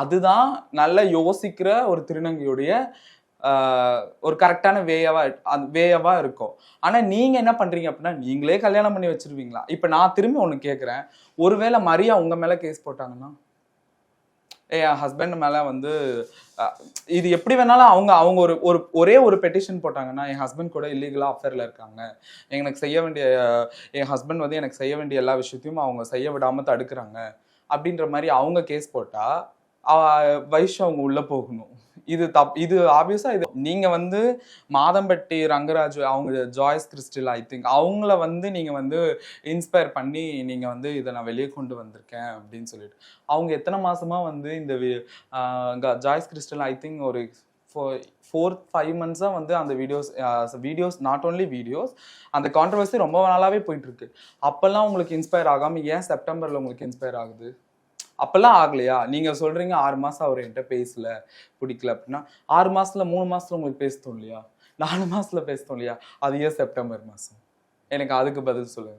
அதுதான் நல்லா யோசிக்கிற ஒரு திருநங்கையுடைய ஒரு கரெக்டான வேயவா அது வேயவா இருக்கும். ஆனால் நீங்கள் என்ன பண்றீங்க அப்படின்னா நீங்களே கல்யாணம் பண்ணி வச்சிருவீங்களா? இப்போ நான் திரும்பி ஒன்று கேட்குறேன் ஒருவேளை மரியா உங்கள் மேலே கேஸ் போட்டாங்கன்னா? என் ஹஸ்பண்ட் மேலே வந்து இது எப்படி வேணாலும் அவங்க அவங்க ஒரு ஒரு ஒரே ஒரு பெட்டிஷன் போட்டாங்கன்னா என் ஹஸ்பண்ட் கூட இல்லீகலாக அஃபேரில் இருக்காங்க. எனக்கு செய்ய வேண்டிய என் ஹஸ்பண்ட் வந்து எனக்கு செய்ய வேண்டிய எல்லா விஷயத்தையும் அவங்க செய்ய விடாமல் தடுக்கிறாங்க. அப்படின்ற மாதிரி அவங்க கேஸ் போட்டால் வயசு அவங்க உள்ள போகணும். இது தப் இது ஆப்வியஸா இது நீங்க வந்து மாதம்பட்டி ரங்கராஜ் அவங்க ஜாய்ஸ் கிறிஸ்டில் ஐ திங்க் அவங்கள வந்து நீங்க வந்து இன்ஸ்பயர் பண்ணி நீங்க வந்து இதை நான் வெளியே கொண்டு வந்திருக்கேன் அப்படின்னு சொல்லிட்டு. அவங்க எத்தனை மாசமா வந்து இந்த வி- ஜாய்ஸ் கிறிஸ்டல் ஐ திங்க் ஒரு ஃபோர் ஃபைவ் மந்த்ஸாக வந்து அந்த videos videos not only videos அந்த கான்ட்ரவர்சி ரொம்ப நாளாகவே போயிட்டுருக்கு அப்போல்லாம் உங்களுக்கு இன்ஸ்பயர் ஆகாமல் ஏன் செப்டம்பரில் உங்களுக்கு இன்ஸ்பயர் ஆகுது? அப்பெல்லாம் ஆகலையா? நீங்கள் சொல்கிறீங்க ஆறு மாதம் அவர் என்கிட்ட பேசல பிடிக்கல அப்படின்னா ஆறு மாதத்தில் மூணு மாதத்தில் உங்களுக்கு பேச இல்லையா? நாலு மாதத்தில் பேச இல்லையா? அது ஏன் செப்டம்பர் மாதம் எனக்கு அதுக்கு பதில் சொல்லுங்கள்